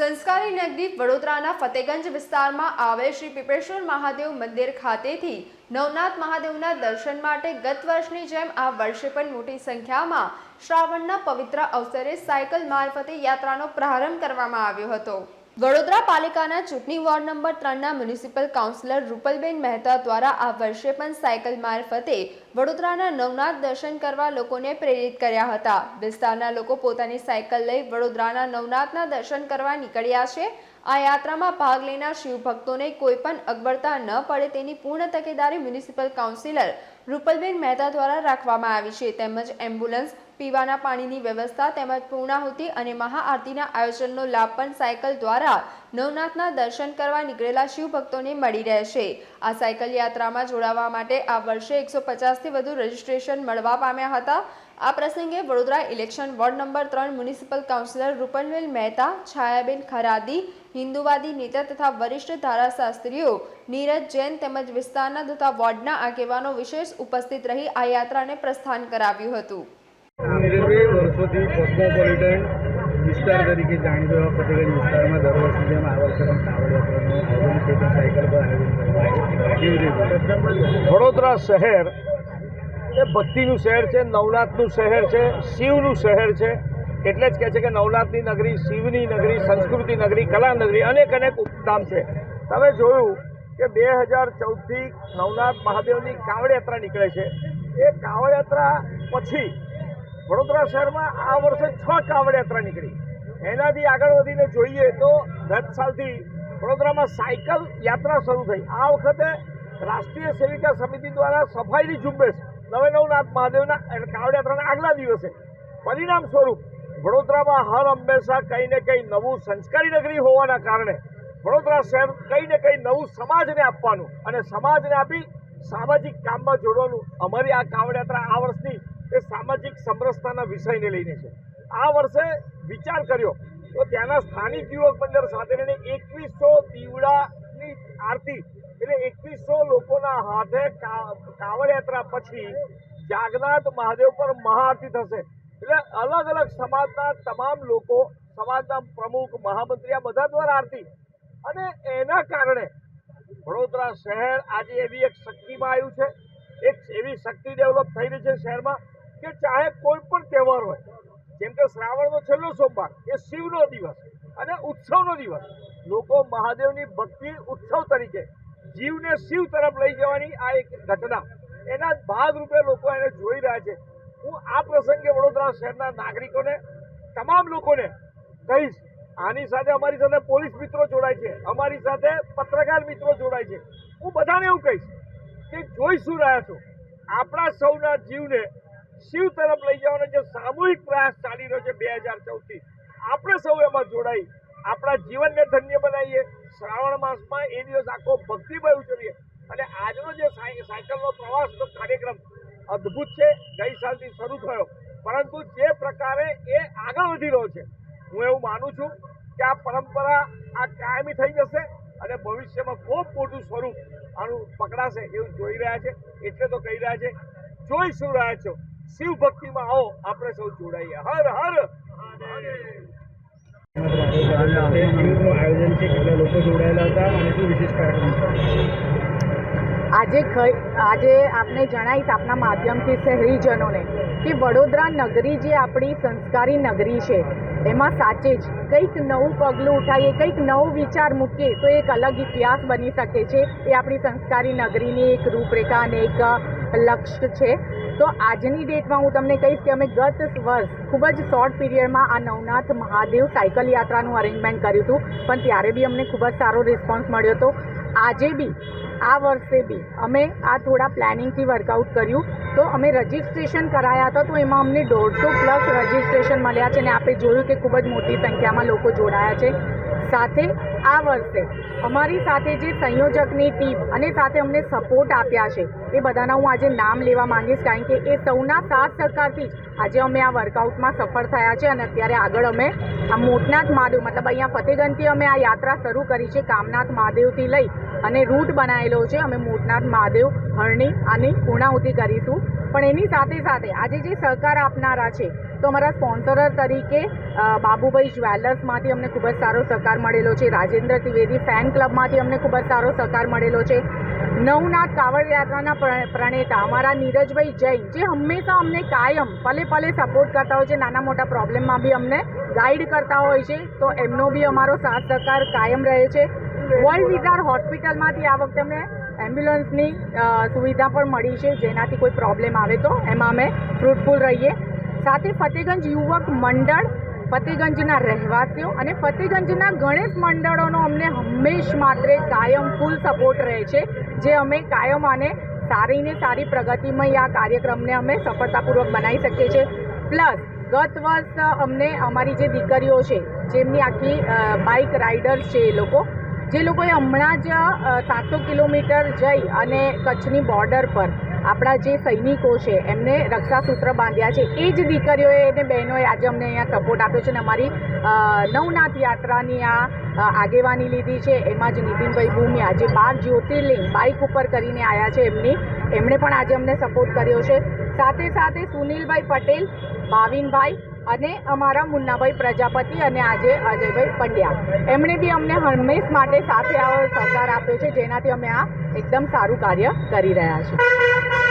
સંસ્કારી નગરી વડોદરાના ફતેગંજ વિસ્તારમાં આવેલ શ્રી પીપળેશ્વર મહાદેવ મંદિર ખાતેથી નવનાથ મહાદેવના દર્શન માટે ગત વર્ષની જેમ આ વર્ષે પણ મોટી સંખ્યામાં શ્રાવણના પવિત્ર અવસરે સાયકલ મારફતે યાત્રાનો પ્રારંભ કરવામાં આવ્યો હતો. વડોદરા પાલિકાના ચૂંટણી વોર્ડ નંબર ત્રણના મ્યુનિસિપલ કાઉન્સિલર રૂપલબેન મહેતા દ્વારા આ વર્ષે પણ સાયકલ મારફતે વડોદરાના નવનાથ દર્શન કરવા લોકોને પ્રેરિત કર્યા હતા. વિસ્તારના લોકો પોતાની સાયકલ લઈ વડોદરાના નવનાથના દર્શન કરવા નીકળ્યા છે. આ યાત્રામાં ભાગ લેનાર શિવભક્તોને કોઈ પણ અગવડતા ન પડે તેની પૂર્ણ તકેદારી મ્યુનિસિપલ કાઉન્સિલર રૂપલબેન મહેતા દ્વારા રાખવામાં આવી છે. તેમજ એમ્બ્યુલન્સ પીવાના પાણીની વ્યવસ્થા તેમજ પૂર્ણાહુતિ અને મહાઆરતીના આયોજનનો લાભ પણ સાયકલ દ્વારા નવનાથના દર્શન કરવા નીકળેલા શિવભક્તોને મળી રહેશે. આ સાયકલ યાત્રામાં જોડાવા માટે આ વર્ષે એકસો પચાસથી વધુ રજીસ્ટ્રેશન મળવા પામ્યા હતા. આ પ્રસંગે વડોદરા ઇલેક્શન વોર્ડ નંબર ત્રણ મ્યુનિસિપલ કાઉન્સિલર રૂપલવેલ મહેતા, છાયાબેન ખરાદી, હિન્દુવાદી નેતા તથા વરિષ્ઠ ધારાશાસ્ત્રીઓ, નીરજ જૈન તેમજ વિસ્તારના તથા વોર્ડના આગેવાનો વિશેષ ઉપસ્થિત રહી આ યાત્રાને પ્રસ્થાન કરાવ્યું હતું. રેલવે વર્ષોથી કોસ્મોપોલિટન વિસ્તાર તરીકે જાણીતો એવા ફતેગંજ વિસ્તારમાં દર વર્ષની જેમ આ વર્ષે પણ કાવડ યાત્રાનું સાયકલ પર આયોજન વડોદરા શહેર એ ભક્તિનું શહેર છે, નવનાથનું શહેર છે, શિવનું શહેર છે. એટલે જ કહે છે કે નવનાથની નગરી, શિવની નગરી, સંસ્કૃતિ નગરી, કલા નગરી અનેક અનેક ઉપધામ છે. તમે જોયું કે બે હજાર ચૌદથી નવનાથ મહાદેવની કાવડ યાત્રા નીકળે છે. એ કાવડ યાત્રા પછી વડોદરા શહેરમાં આ વર્ષે છ કાવડ યાત્રા નીકળી. એનાથી આગળ વધીને જોઈએ તો ગત સાલથી વડોદરામાં સાયકલ યાત્રા શરૂ થઈ. આ વખતે રાષ્ટ્રીય સેવિકા સમિતિ દ્વારા સફાઈની ઝુંબેશ નવે નવનાથ મહાદેવના એટલે કાવડ યાત્રાના આગલા દિવસે. પરિણામ સ્વરૂપ વડોદરામાં હર હંમેશા કંઈ ને કંઈ નવું સંસ્કારી નગરી હોવાના કારણે વડોદરા શહેર કંઈ ને કંઈ નવું સમાજને આપવાનું અને સમાજને આપી સામાજિક કામમાં જોડવાનું અમારી આ કાવડ યાત્રા આ વર્ષની એ સામાજિક સમરસતાના વિષયને લઈને છે. આ વર્ષે વિચાર કર્યો તો ત્યાંના સ્થાનિક યુવક મંડળ સાથે રહીને એકવીસો દીવડાની આરતી એટલે એકવીસો લોકોના હાથે કાવડ યાત્રા પછી જાગનાથ મહાદેવ પર મહાઆરતી થશે. એટલે અલગ અલગ સમાજના તમામ લોકો, સમાજના પ્રમુખ, મહામંત્રી આ બધા દ્વારા આરતી. અને એના કારણે વડોદરા શહેર આજે એવી એક શક્તિમાં આવ્યું છે. એક એવી શક્તિ ડેવલપ થઈ રહી છે શહેરમાં. કે ચાહે કોઈ પણ તહેવાર હોય, જેમ કે શ્રાવણનો છેલ્લો સોમવાર, એ શિવનો દિવસ અને ઉત્સવનો દિવસ, લોકો મહાદેવની ભક્તિ ઉત્સવ તરીકે જીવને શિવ તરફ લઈ જવાની આ એક ઘટના. એના ભાગરૂપે લોકો એને જોઈ રહ્યા છે. હું આ પ્રસંગે વડોદરા શહેરના નાગરિકોને, તમામ લોકોને કહીશ, આની સાથે અમારી સાથે પોલીસ મિત્રો જોડાય છે, અમારી સાથે પત્રકાર મિત્રો જોડાય છે. હું બધાને એવું કહીશ કે જોઈ શું રહ્યા છો? આપણા સૌના જીવને શિવ તરફ લઈ જવાનો જે સામૂહિક પ્રયાસ ચાલી રહ્યો છે બે હજાર ચૌદથી આપણે સૌ એમાં જોડાઈ. આપણા જીવનને ધન્ય બનાવીએ. શ્રાવણ માસમાં એ દિવસ આખો ભક્તિમય ઉજવીએ. અને આજનો જે સાયકલનો પ્રવાસનો કાર્યક્રમ અદ્ભુત છે. ગઈ સાલથી શરૂ થયો. પરંતુ જે પ્રકારે એ આગળ વધી રહ્યો છે, હું એવું માનું છું કે આ પરંપરા આ કાયમી થઈ જશે અને ભવિષ્યમાં ખૂબ મોટું સ્વરૂપ આનું પકડાશે એવું જોઈ રહ્યા છે. એટલે તો કહી રહ્યા છે, જોઈ શું રહ્યા છો? શિવ ભક્તિમાં આવો, આપણે સૌ જોડાઈએ. હર હર. આજે આજે આપને જણાવીશ આપના માધ્યમથી શહેરીજનોને કે વડોદરા નગરી જે આપણી સંસ્કારી નગરી છે, એમાં સાચે જ કંઈક નવું પગલું ઉઠાવીએ, કંઈક નવો વિચાર મૂકીએ, તો એક અલગ ઇતિહાસ બની શકે છે. એ આપણી સંસ્કારી નગરીની એક રૂપરેખા અને એક લક્ષ્ય છે. તો આજની ડેટમાં હું તમને કહીશ કે અમે ગત વર્ષ, ખૂબ જ શોર્ટ પીરિયડમાં આ નવનાથ મહાદેવ સાયકલ યાત્રાનું અરેન્જમેન્ટ કર્યું હતું. પણ ત્યારે બી અમને ખૂબ જ સારો રિસ્પોન્સ મળ્યો હતો. આજે બી, આ વર્ષે બી અમે આ થોડા પ્લાનિંગથી વર્કઆઉટ કર્યું. તો અમે રજિસ્ટ્રેશન કરાયા હતા, તો એમાં અમને દોઢસો પ્લસ રજિસ્ટ્રેશન મળ્યા છે અને આપણે જોયું કે ખૂબ જ મોટી સંખ્યામાં લોકો જોડાયા છે. સાથે આ વર્ષે અમારી સાથે જે સંયોજકની ટીમ અને સાથે અમને સપોર્ટ આપ્યા છે, એ બધાના હું આજે નામ લેવા માંગીશ કારણ કે એ સૌના સાથ સહકારથી જ આજે અમે આ વર્કઆઉટમાં સફળ થયા છે અને અત્યારે આગળ અમે આ મોટનાથ મહાદેવ, મતલબ અહીંયા ફતેગંજથી અમે આ યાત્રા શરૂ કરી છે, કામનાથ મહાદેવથી લઈ અને રૂટ બનાવેલો છે. અમે મોટનાથ મહાદેવ, હરણી આની પૂર્ણાહુતિ કરીશું. પણ એની સાથે સાથે આજે જે સહકાર આપનારા છે તો અમારા સ્પોન્સરર તરીકે બાબુભાઈ જ્વેલર્સમાંથી અમને ખૂબ જ સારો સહકાર મળેલો છે. રાજેન્દ્ર ત્રિવેદી ફેન ક્લબમાંથી અમને ખૂબ જ સારો સહકાર મળેલો છે. નવનાથ કાવડ યાત્રાના પ્રણેતા અમારા નીરજભાઈ જૈન, જે હંમેશા અમને કાયમ પલે પલે સપોર્ટ કરતા હોય છે. નાના મોટા પ્રોબ્લેમમાં બી અમને ગાઈડ કરતા હોય છે. તો એમનો બી અમારો સાથ સહકાર કાયમ રહે છે. વર્લ્ડ વિઝાર હોસ્પિટલમાંથી આ વખતે અમને એમ્બ્યુલન્સની સુવિધા પણ મળી છે. જેનાથી કોઈ પ્રોબ્લેમ આવે તો એમાં અમે ફ્રૂટફુલ રહીએ. સાથે ફતેગંજ યુવક મંડળ, ફતેગંજના રહેવાસીઓ અને ફતેગંજના ગણેશ મંડળોનો અમને હંમેશ માત્રે કાયમ ફૂલ સપોર્ટ રહે છે, જે અમે કાયમ અને સારી ને સારી પ્રગતિમય આ કાર્યક્રમને અમે સફળતાપૂર્વક બનાવી શકીએ છીએ. પ્લસ ગત વર્ષ અમને અમારી જે દીકરીઓ છે, જેમની આખી બાઇક રાઇડર્સ છે એ લોકો, જે લોકોએ હમણાં જ સાતસો કિલોમીટર જઈ અને કચ્છની બોર્ડર પર આપણા જે સૈનિકો છે, એમને રક્ષાસૂત્ર બાંધ્યા છે, એ જ દીકરીઓએ અને બહેનોએ આજે અમને અહીંયા સપોર્ટ આપ્યો છે અને અમારી નવનાથ યાત્રાની આ આગેવાની લીધી છે. એમાં જ નીતિનભાઈ ભૂમિ જે બાર જ્યોતિર્લિંગ બાઇક ઉપર કરીને આવ્યા છે એમની. એમણે પણ આજે અમને સપોર્ટ કર્યો છે. સાથે સાથે સુનિલભાઈ પટેલ ભાવિનભાઈ અને અમારા મુન્નાભાઈ પ્રજાપતિ અને આજે અજયભાઈ પંડ્યા. એમણે બી અમને હંમેશ માટે સાથે આવો સહકાર આપ્યો છે, જેનાથી અમે આ એકદમ સારું કાર્ય કરી રહ્યા છીએ.